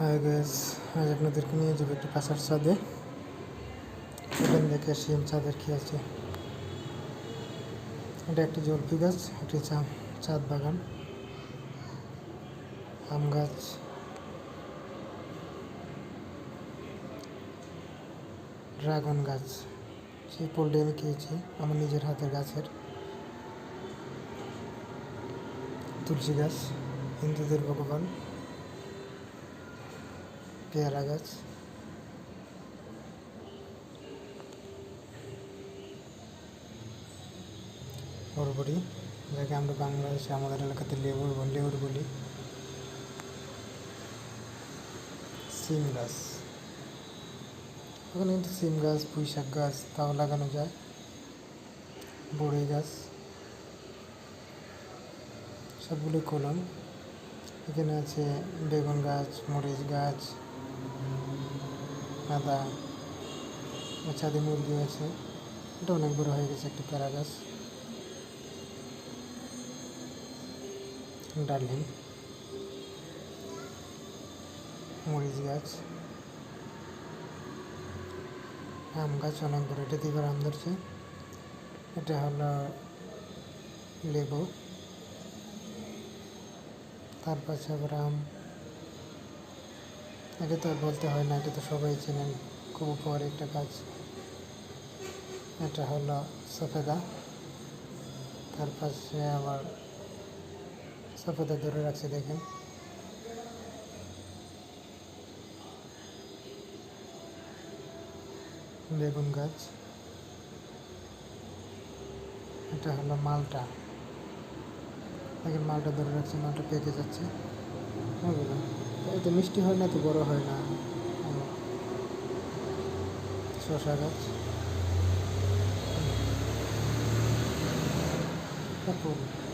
High gas আজ আপনাদেরকে নিয়ে যাব একটু কাঁচার ছাদে। এখান দেখে শিম চাঁদের কি আছে? এটা একটি জলপি গাছ, একটি চা চাঁদ বাগান, আম গাছ। ড্রাগন গাছ সেই পোলটি আমি খেয়েছি, আমার নিজের হাতের গাছের। তুলসী গাছ, হিন্দুদের ভগবান। পেয়ারা গাছ। বরবরি যাকে আমরা বাংলাদেশে আমাদের এলাকাতে লেবুর লেবুর বলি। সিম গাছ। ওখানে কিন্তু সিম গাছ পুঁই শাক গাছ, তাও লাগানো যায়। বড়ই গাছ। সবগুলোই কলম। এখানে আছে বেগুন গাছ, মরিচ গাছ। ও ছাদে মুরগি আছে এটা অনেক বড় হয়ে গেছে একটা প্যারা গাছ। ডালিম মরিচ গাছ। আম গাছ অনেক বড়, এটা দিবার আম ধরছে। এটা হলো লেবু। তার পাশে আবার আম। এটা তো আর বলতে হয় না, এটা তো সবাই চেনেন। খুব উপকারী একটা গাছ এটা হলো সফেদা। তার পাশে আবার সফেদা ধরে রাখছে, দেখেন। বেগুন গাছ। এটা হলো মালটা। দেখেন মালটা ধরে রাখছে, মালটা পেকে যাচ্ছে। এত মিষ্টি হয় না তো বড় হয় না। শশা গাছ। ফুল